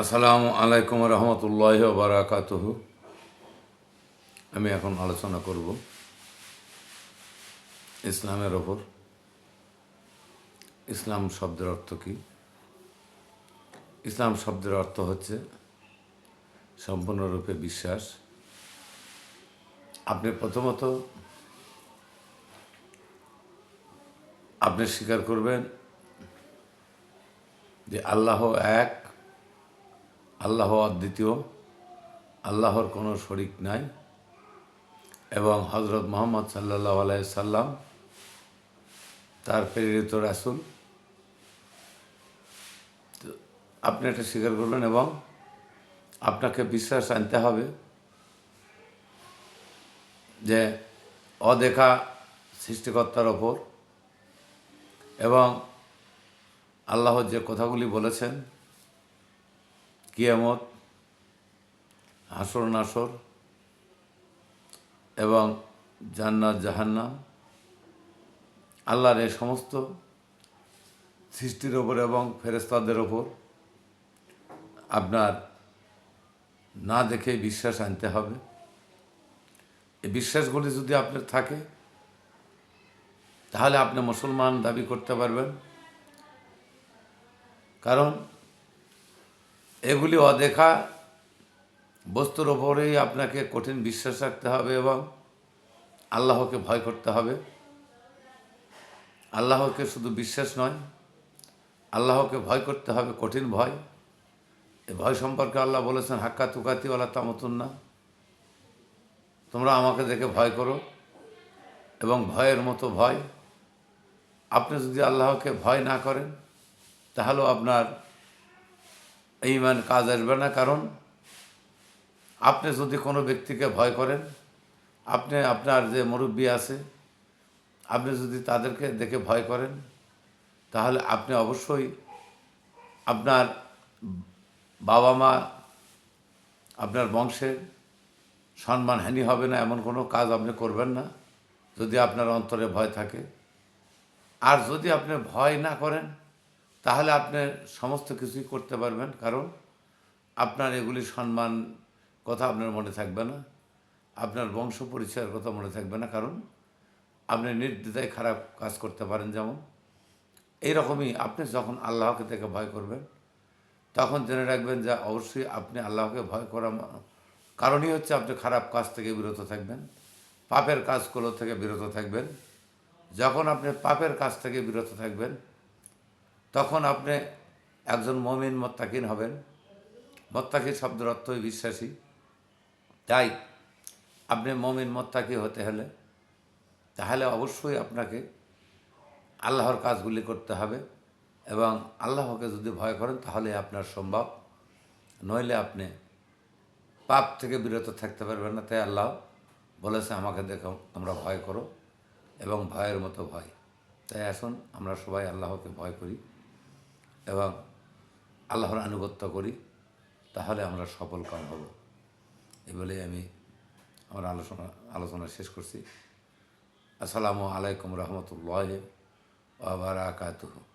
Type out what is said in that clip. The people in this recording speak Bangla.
আসসালামু আলাইকুম রহমতুল্লাহ বারাকাতুহু। আমি এখন আলোচনা করব ইসলামের ওপর। ইসলাম শব্দের অর্থ কী? ইসলাম শব্দের অর্থ হচ্ছে সম্পূর্ণরূপে বিশ্বাস। আপনি প্রথমত আপনি স্বীকার করবেন যে আল্লাহ এক আল্লাহ অদ্বিতীয় আল্লাহর কোনো শরিক নাই। এবং হজরত মোহাম্মদ সাল্লাহ আলাই সাল্লাম তার প্রেরিত রাসুল। আপনি এটা স্বীকার করলেন এবং আপনাকে বিশ্বাস আনতে হবে যে অদেখা সৃষ্টিকর্তার ওপর এবং আল্লাহ যে কথাগুলি বলেছেন কিয়ামত, হাসর নাসর এবং জান্নাত জাহান্নাম, আল্লাহর এই সমস্ত সৃষ্টির ওপর এবং ফেরেস্তাদের ওপর আপনার না দেখে বিশ্বাস আনতে হবে। এই বিশ্বাসগুলি যদি আপনার থাকে, তাহলে আপনি মুসলমান দাবি করতে পারবেন। কারণ এগুলি অদেখা বস্তুর ওপরেই আপনাকে কঠিন বিশ্বাস রাখতে হবে এবং আল্লাহকে ভয় করতে হবে। আল্লাহকে শুধু বিশ্বাস নয়, আল্লাহকে ভয় করতে হবে, কঠিন ভয়। এ ভয় সম্পর্কে আল্লাহ বলেছেন, হাক্কা তুকাতি ওলা তামতুন না তোমরা আমাকে দেখে ভয় করো এবং ভয়ের মতো ভয়। আপনি যদি আল্লাহকে ভয় না করেন, তাহলেও আপনার ইমান কাজ আসবে না, কারণ আপনি যদি কোনো ব্যক্তিকে ভয় করেন, আপনি আপনার যে মুরব্বী আছে, আপনি যদি তাদেরকে দেখে ভয় করেন, তাহলে আপনি অবশ্যই আপনার বাবা মা, আপনার বংশের সম্মানহানি হবে না, এমন কোনো কাজ আপনি করবেন না, যদি আপনার অন্তরে ভয় থাকে। আর যদি আপনি ভয় না করেন তাহলে আপনি সমস্ত কিছুই করতে পারবেন, কারণ আপনার এগুলি সম্মান কথা আপনার মনে থাকবে না, আপনার বংশ পরিচয়ের কথা মনে থাকবে না, কারণ আপনি নির্দ্বিধায় খারাপ কাজ করতে পারেন যেমন। এইরকমই আপনি যখন আল্লাহকে থেকে ভয় করবেন, তখন জেনে রাখবেন যে অবশ্যই আপনি আল্লাহকে ভয় করা কারণই হচ্ছে আপনি খারাপ কাজ থেকে বিরত থাকবেন, পাপের কাজগুলো থেকে বিরত থাকবেন। যখন আপনি পাপের কাজ থেকে বিরত থাকবেন তখন আপনি একজন মমিন মোত্তাকিন হবেন। মোত্তাকি শব্দের অর্থই বিশ্বাসী। তাই আপনি মমিন মত্তাকি হতে হলে তাহলে অবশ্যই আপনাকে আল্লাহর কাজগুলি করতে হবে এবং আল্লাহকে যদি ভয় করেন তাহলে আপনার সম্ভব। নইলে আপনি পাপ থেকে বিরত থাকতে পারবেন না। তাই আল্লাহ বলেছে, আমাকে দেখো, তোমরা ভয় করো এবং ভয়ের মতো ভয়। তাই আসুন, আমরা সবাই আল্লাহকে ভয় করি। এবং আল্লাহর আনুগত্য করি, তাহলে আমরা সফল কাম হব। এই বলেই আমি আমার আলোচনা আলোচনা শেষ করছি। আসসালামু আলাইকুম রহমতুল্লাহ আবার আকাতুহ